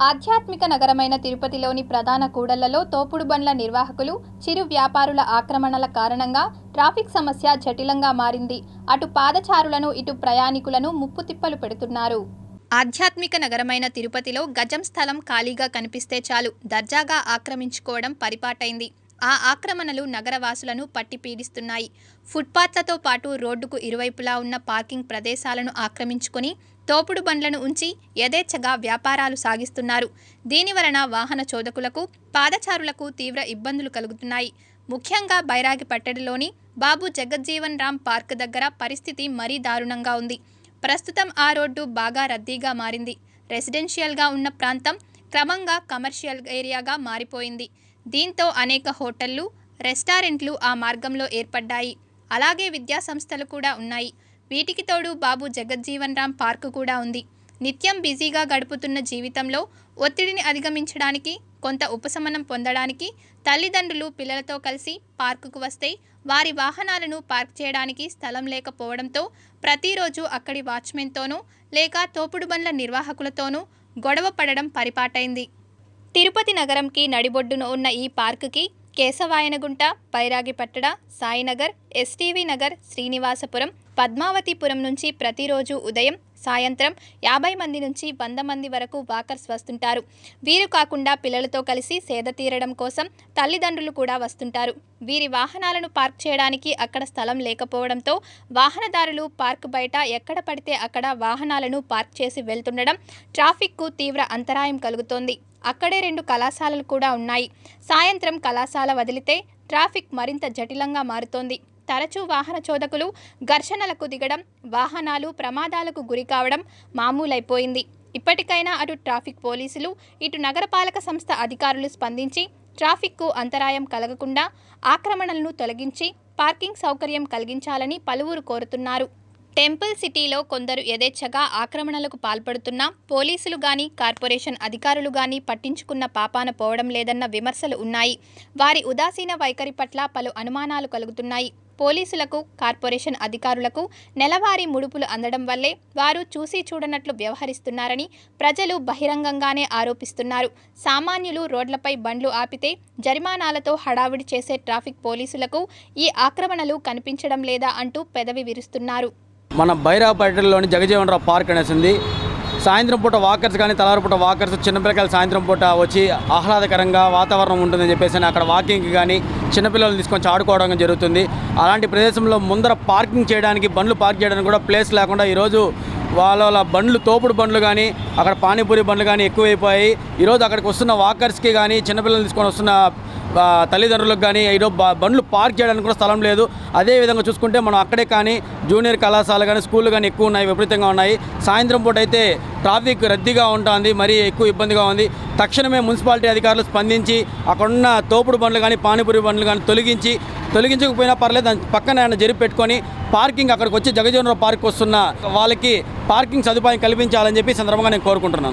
ఆధ్యాత్మిక నగరమైన తిరుపతిలోని ప్రధాన కూడళ్ళలో తోపుడు బండ్ల నిర్వాహకులు చిరు వ్యాపారుల ఆక్రమణల కారణంగా ట్రాఫిక్ సమస్య జటిలంగా మారింది. అటు పాదచారులను ఇటు ప్రయాణికులను ముప్పు తిప్పలు పెడుతున్నారు. ఆధ్యాత్మిక నగరమైన తిరుపతిలో గజం స్థలం ఖాళీగా కనిపిస్తే చాలు దర్జాగా ఆక్రమించుకోవడం పరిపాటైంది. ఆ ఆక్రమణలు నగరవాసులను పట్టి పీడిస్తున్నాయి. ఫుట్పాత్లతో పాటు రోడ్డుకు ఇరువైపులా ఉన్న పార్కింగ్ ప్రదేశాలను ఆక్రమించుకొని తోపుడు బండ్లను ఉంచి యథేచ్ఛగా వ్యాపారాలు సాగిస్తున్నారు. దీని వలన వాహన చోదకులకు పాదచారులకు తీవ్ర ఇబ్బందులు కలుగుతున్నాయి. ముఖ్యంగా బైరాగి పట్టడిలోని బాబు జగజ్జీవన్ రామ్ పార్క్ దగ్గర పరిస్థితి మరీ దారుణంగా ఉంది. ప్రస్తుతం ఆ రోడ్డు బాగా రద్దీగా మారింది. రెసిడెన్షియల్గా ఉన్న ప్రాంతం క్రమంగా కమర్షియల్ ఏరియాగా మారిపోయింది. దీంతో అనేక హోటళ్ళు రెస్టారెంట్లు ఆ మార్గంలో ఏర్పడ్డాయి. అలాగే విద్యా సంస్థలు కూడా ఉన్నాయి. వీటికి తోడు బాబు జగజ్జీవన్ రామ్ పార్కు కూడా ఉంది. నిత్యం బిజీగా గడుపుతున్న జీవితంలో ఒత్తిడిని అధిగమించడానికి కొంత ఉపశమనం పొందడానికి తల్లిదండ్రులు పిల్లలతో కలిసి పార్కుకు వస్తే వారి వాహనాలను పార్క్ చేయడానికి స్థలం లేకపోవడంతో ప్రతిరోజు అక్కడి వాచ్మెన్తోనూ లేక తోపుడు బండ్ల నిర్వాహకులతోనూ గొడవ పడడం పరిపాటైంది. తిరుపతి నగరంకి నడిబొడ్డున ఉన్న ఈ పార్కుకి కేశవాయనగుంట పైరాగిపట్టడ సాయినగర్ ఎస్టీవీ నగర్ శ్రీనివాసపురం పద్మావతిపురం నుంచి ప్రతిరోజు ఉదయం సాయంత్రం యాభై మంది నుంచి వంద మంది వరకు వాకర్స్ వస్తుంటారు. వీరు కాకుండా పిల్లలతో కలిసి సేద తీరడం కోసం తల్లిదండ్రులు కూడా వస్తుంటారు. వీరి వాహనాలను పార్క్ చేయడానికి అక్కడ స్థలం లేకపోవడంతో వాహనదారులు పార్క్ బయట ఎక్కడ పడితే అక్కడ వాహనాలను పార్క్ చేసి వెళ్తుండడం ట్రాఫిక్కు తీవ్ర అంతరాయం కలుగుతోంది. అక్కడే రెండు కళాశాలలు కూడా ఉన్నాయి. సాయంత్రం కళాశాల వదిలితే ట్రాఫిక్ మరింత జటిలంగా మారుతోంది. తరచూ వాహన చోదకులు ఘర్షణలకు దిగడం వాహనాలు ప్రమాదాలకు గురి కావడం మామూలైపోయింది. ఇప్పటికైనా అటు ట్రాఫిక్ పోలీసులు ఇటు నగరపాలక సంస్థ అధికారులు స్పందించి ట్రాఫిక్కు అంతరాయం కలగకుండా ఆక్రమణలను తొలగించి పార్కింగ్ సౌకర్యం కలిగించాలని పలువురు కోరుతున్నారు. టెంపుల్ సిటీలో కొందరు యథేచ్ఛగా ఆక్రమణలకు పాల్పడుతున్నా పోలీసులు గాని కార్పొరేషన్ అధికారులు గాని పట్టించుకున్న పాపాన పోవడం లేదన్న విమర్శలు ఉన్నాయి. వారి ఉదాసీన వైఖరి పట్ల పలు అనుమానాలు కలుగుతున్నాయి. పోలీసులకు కార్పొరేషన్ అధికారులకు నెలవారీ ముడుపులు అందడం వల్లే వారు చూసి చూడనట్లు వ్యవహరిస్తున్నారని ప్రజలు బహిరంగంగానే ఆరోపిస్తున్నారు. సామాన్యులు రోడ్లపై బండ్లు ఆపితే జరిమానాలతో హడావిడి చేసే ట్రాఫిక్ పోలీసులకు ఈ ఆక్రమణలు కనిపించడం లేదా అంటూ పెదవి విరుస్తున్నారు. మన బైరాపేటలోని జగజీవన్ రావు పార్క్ అనేసింది సాయంత్రం పూట వాకర్స్ కానీ తలారి పూట వాకర్స్ చిన్నపిల్లకాయలు సాయంత్రం పూట వచ్చి ఆహ్లాదకరంగా వాతావరణం ఉంటుందని చెప్పేసి అక్కడ వాకింగ్కి కానీ చిన్నపిల్లల్ని తీసుకొని ఆడుకోవడం జరుగుతుంది. అలాంటి ప్రదేశంలో ముందర పార్కింగ్ చేయడానికి బండ్లు పార్క్ చేయడానికి కూడా ప్లేస్ లేకుండా ఈరోజు వాళ్ళ వాళ్ళ బండ్లు తోపుడు బండ్లు కానీ అక్కడ పానీపూరి బండ్లు కానీ ఎక్కువైపోయాయి. ఈరోజు అక్కడికి వస్తున్న వాకర్స్కి కానీ చిన్నపిల్లలు తీసుకొని వస్తున్న తల్లిదండ్రులకు కానీ ఏదో బండ్లు పార్క్ చేయడానికి కూడా స్థలం లేదు. అదే విధంగా చూసుకుంటే మనం అక్కడే కానీ జూనియర్ కళాశాల కానీ స్కూళ్ళు కానీ ఎక్కువ ఉన్నాయి విపరీతంగా ఉన్నాయి. సాయంత్రం పూట అయితే ట్రాఫిక్ రద్దీగా ఉంటుంది మరీ ఎక్కువ ఇబ్బందిగా ఉంది. తక్షణమే మున్సిపాలిటీ అధికారులు స్పందించి అక్కడున్న తోపుడు బండ్లు కానీ పానీపూరి బండ్లు కానీ తొలగించి తొలగించకపోయినా పర్లేదు దాని పక్కన ఆయన జరిపి పెట్టుకొని పార్కింగ్ అక్కడికి వచ్చి జగజీవనరావు పార్క్ వస్తున్న వాళ్ళకి పార్కింగ్ సదుపాయం కల్పించాలని చెప్పి సందర్భంగా నేను కోరుకుంటున్నాను.